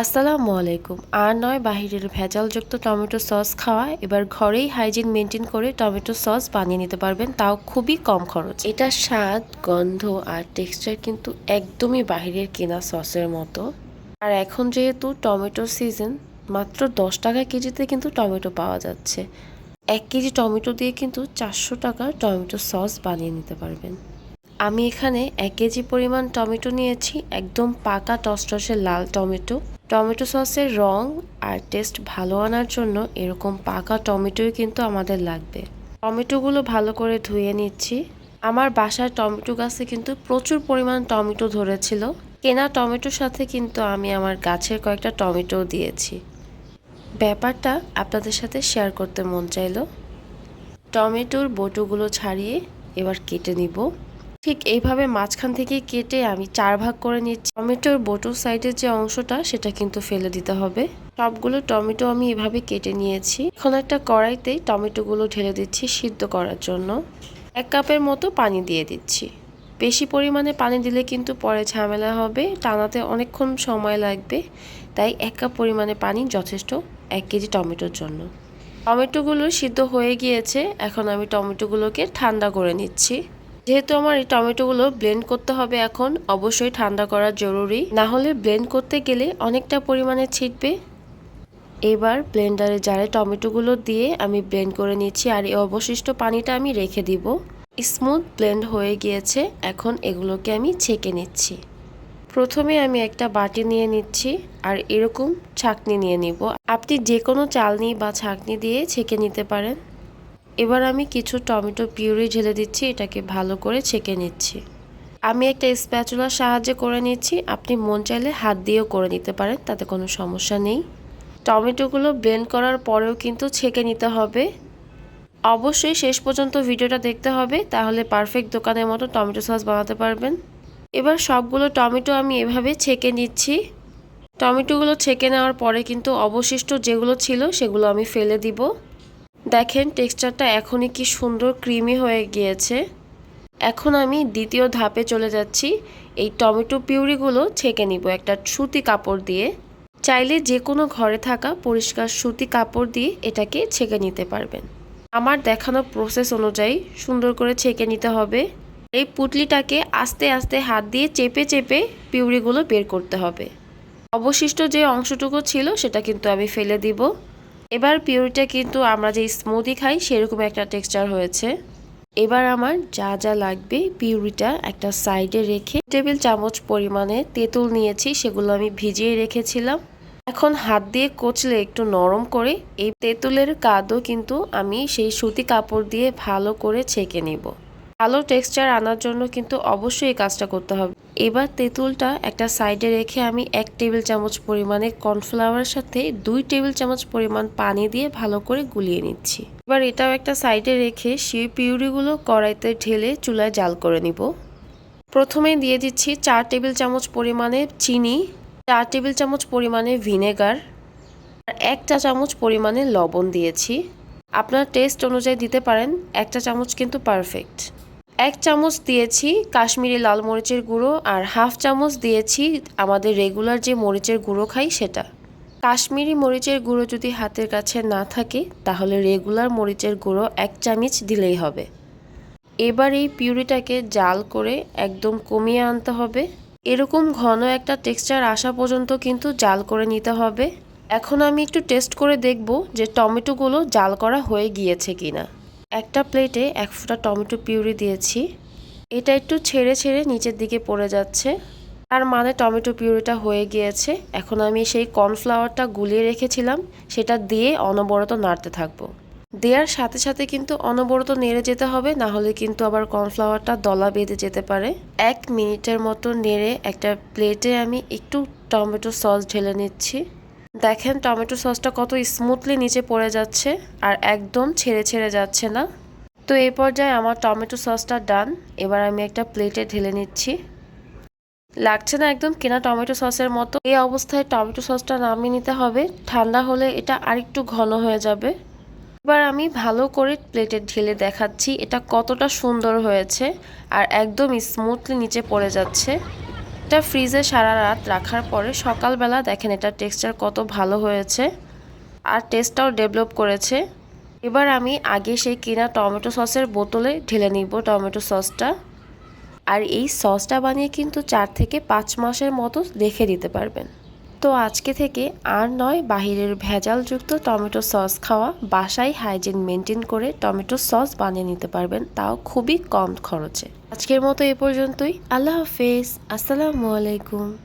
আসসালামু আলাইকুম। আর নয়, বাহিরের ভেজালযুক্ত টমেটো সস খাওয়া, এবার ঘরেই হাইজিন মেনটেন করে টমেটো সস বানিয়ে নিতে পারবেন, তাও খুবই কম খরচ। এটা স্বাদ, গন্ধ আর টেক্সচার কিন্তু একদমই বাহিরের কেনা সসের মতো। আর এখন যেহেতু টমেটো সিজন, মাত্র দশ টাকা কেজিতে কিন্তু টমেটো পাওয়া যাচ্ছে। এক কেজি টমেটো দিয়ে কিন্তু চারশো টাকা টমেটো সস বানিয়ে নিতে পারবেন। আমি এখানে এক কেজি পরিমাণ টমেটো নিয়েছি, একদম পাকা টসটসে লাল টমেটো। টমেটো সসের রং আর টেস্ট ভালো আনার জন্য এরকম পাকা টমেটোই কিন্তু আমাদের লাগবে। টমেটোগুলো ভালো করে ধুয়ে নিচ্ছি। আমার বাসার টমেটো গাছে কিন্তু প্রচুর পরিমাণ টমেটো ধরেছিল। কেনা টমেটোর সাথে কিন্তু আমি আমার গাছের কয়েকটা টমেটোও দিয়েছি। ব্যাপারটা আপনাদের সাথে শেয়ার করতে মন চাইলো। টমেটোর বটুগুলো ছাড়িয়ে এবার কেটে নিব। ঠিক এইভাবে মাঝখান থেকে কেটে আমি চার ভাগ করে নিচ্ছি। টমেটোর বটুর সাইডের যে অংশটা, সেটা কিন্তু ফেলে দিতে হবে। সবগুলো টমেটো আমি এভাবে কেটে নিয়েছি। এখন একটা কড়াইতে টমেটোগুলো ঢেলে দিচ্ছি সিদ্ধ করার জন্য। এক কাপের মতো পানি দিয়ে দিচ্ছি। বেশি পরিমাণে পানি দিলে কিন্তু পরে ঝামেলা হবে, টানাতে অনেকক্ষণ সময় লাগবে। তাই এক কাপ পরিমাণে পানি যথেষ্ট এক কেজি টমেটোর জন্য। টমেটোগুলো সিদ্ধ হয়ে গিয়েছে, এখন আমি টমেটোগুলোকে ঠান্ডা করে নিচ্ছি। যেহেতু আমার এই টমেটোগুলো ব্লেন্ড করতে হবে এখন, অবশ্যই ঠান্ডা করা জরুরি। না হলে ব্লেন্ড করতে গেলে অনেকটা পরিমাণে ছিটবে। এবার ব্লেন্ডারে জারে টমেটোগুলো দিয়ে আমি ব্লেন্ড করে নিচ্ছি আর এই অবশিষ্ট পানিটা আমি রেখে দিব। স্মুথ ব্লেন্ড হয়ে গিয়েছে, এখন এগুলোকে আমি ছেঁকে নিচ্ছি। প্রথমে আমি একটা বাটি নিয়ে নিচ্ছি আর এরকম ছাকনি নিয়ে নিব। আপনি যে কোনো চালনি বা ছাকনি দিয়ে ছেঁকে নিতে পারেন। এবার আমি কিছু টমেটো পিউরি ঢেলে দিচ্ছি, এটাকে ভালো করে ছেঁকে নিচ্ছি। আমি একটা স্প্যাচুলার সাহায্যে করে নিচ্ছি, আপনি মন চাইলে হাত দিয়েও করে নিতে পারেন, তাতে কোনো সমস্যা নেই। টমেটোগুলো ব্লেন্ড করার পরেও কিন্তু ছেঁকে নিতে হবে। অবশ্যই শেষ পর্যন্ত ভিডিওটা দেখতে হবে, তাহলে পারফেক্ট দোকানের মতো টমেটো সস বানাতে পারবেন। এবার সবগুলো টমেটো আমি এভাবে ছেঁকে নিচ্ছি। টমেটোগুলো ছেঁকে নেওয়ার পরে কিন্তু অবশিষ্ট যেগুলো ছিল, সেগুলো আমি ফেলে দিব। দেখেন, টেক্সচারটা এখনই কি সুন্দর ক্রিমি হয়ে গিয়েছে। এখন আমি দ্বিতীয় ধাপে চলে যাচ্ছি। এই টমেটো পিউরিগুলো ছেঁকে নিব একটা সুতি কাপড় দিয়ে। চাইলে যে কোনো ঘরে থাকা পরিষ্কার সুতি কাপড় দিয়ে এটাকে ছেঁকে নিতে পারবেন। আমার দেখানো প্রসেস অনুযায়ী সুন্দর করে ছেঁকে নিতে হবে। এই পুটলিটাকে আস্তে আস্তে হাত দিয়ে চেপে চেপে পিউরিগুলো বের করতে হবে। অবশিষ্ট যে অংশটুকু ছিল সেটা কিন্তু আমি ফেলে দিব। এবার পিউরিটা কিন্তু আমরা যে স্মুদি খাই, সেরকম একটা টেক্সচার হয়েছে। এবার আমার যা যা লাগবে পিউরিটা একটা সাইডে রেখে টেবিল চামচ পরিমাণে তেঁতুল নিয়েছি, সেগুলো আমি ভিজিয়ে রেখেছিলাম। এখন হাত দিয়ে কচলে একটু নরম করে এই তেঁতুলের কাদও কিন্তু আমি সেই সুতি কাপড় দিয়ে ভালো করে ছেঁকে নিব। ভালো টেক্সচার আনার জন্য কিন্তু অবশ্যই এই কাজটা করতে হবে। এবার তেঁতুলটা একটা সাইডে রেখে আমি এক টেবিল চামচ পরিমাণে কর্নফ্লাওয়ারের সাথে দুই টেবিল চামচ পরিমাণ পানি দিয়ে ভালো করে গুলিয়ে নিচ্ছি। এবার এটাও একটা সাইডে রেখে সেই পিউরিগুলো কড়াইতে ঢেলে চুলায় জাল করে নিব। প্রথমে দিয়ে দিচ্ছি চার টেবিল চামচ পরিমাণে চিনি, চার টেবিল চামচ পরিমাণে ভিনেগার, আর এক চা চামচ পরিমাণে লবণ দিয়েছি। আপনার টেস্ট অনুযায়ী দিতে পারেন, একটা চামচ কিন্তু পারফেক্ট। এক চামচ দিয়েছি কাশ্মীরি লাল মরিচের গুঁড়ো আর হাফ চামচ দিয়েছি আমাদের রেগুলার যে মরিচের গুঁড়ো খাই সেটা। কাশ্মীরি মরিচের গুঁড়ো যদি হাতের কাছে না থাকে, তাহলে রেগুলার মরিচের গুঁড়ো এক চামচ দিলেই হবে। এবার এই পিউরিটাকে জাল করে একদম কমিয়ে আনতে হবে। এরকম ঘন একটা টেক্সচার আসা পর্যন্ত কিন্তু জাল করে নিতে হবে। এখন আমি একটু টেস্ট করে দেখব যে টমেটোগুলো জাল করা হয়ে গিয়েছে কিনা। একটা প্লেটে এক ফোঁটা টমেটো পিউরি দিয়েছি। এটা একটু ছেড়ে ছেড়ে নিচের দিকে পড়ে যাচ্ছে। তার মানে টমেটো পিউরিটা হয়ে গিয়েছে। এখন আমি সেই কর্নফ্লাওয়ারটা গুলিয়ে রেখেছিলাম। সেটা দিয়ে অনবরত নাড়তে থাকব। দেওয়ার সাথে সাথে কিন্তু অনবরত নেড়ে যেতে হবে, না হলে কিন্তু আবার কর্নফ্লাওয়ারটা দলা বেঁধে যেতে পারে। এক মিনিটের মতো নেড়ে একটা প্লেটে আমি একটু টমেটো সস ঢেলে নিচ্ছি। দেখেন টমেটো সসটা কত স্মুথলি নিচে পড়ে যাচ্ছে আর একদম ছেড়ে ছেড়ে যাচ্ছে না। তো এই পর্যায়ে আমার টমেটো সসটা ডান, এবার আমি একটা প্লেটে ঢেলে নিচ্ছি। লাগছে না একদম কেনা টমেটো সসের মতো। এই অবস্থায় টমেটো সসটা নামিয়ে নিতে হবে। ঠান্ডা হলে এটা আরেকটু ঘন হয়ে যাবে। এবার আমি ভালো করে প্লেটে ঢেলে দেখাচ্ছি এটা কতটা সুন্দর হয়েছে আর একদম স্মুথলি নিচে পড়ে যাচ্ছে। এটা ফ্রিজে সারা রাত রাখার পরে সকালবেলা দেখেন এটা টেক্সচার কত ভালো হয়েছে আর টেস্টটাও ডেভেলপ করেছে। এবার আমি আগে সেই কিনা টমেটো সসের বোতলে ঢেলে নিব টমেটো সসটা। আর এই সসটা বানিয়ে কিন্তু চার থেকে পাঁচ মাসের মতো রেখে দিতে পারবেন। তো আজকে থেকে আর নয়, বাহিরের ভেজালযুক্ত টমেটো সস খাওয়া, বাসায় হাইজিন মেনটেন করে টমেটো সস বানিয়ে নিতে পারবেন, তাও খুবই কম খরচে। আজকের মতো এ পর্যন্তই। আল্লাহ হাফেজ। আসসালামু আলাইকুম।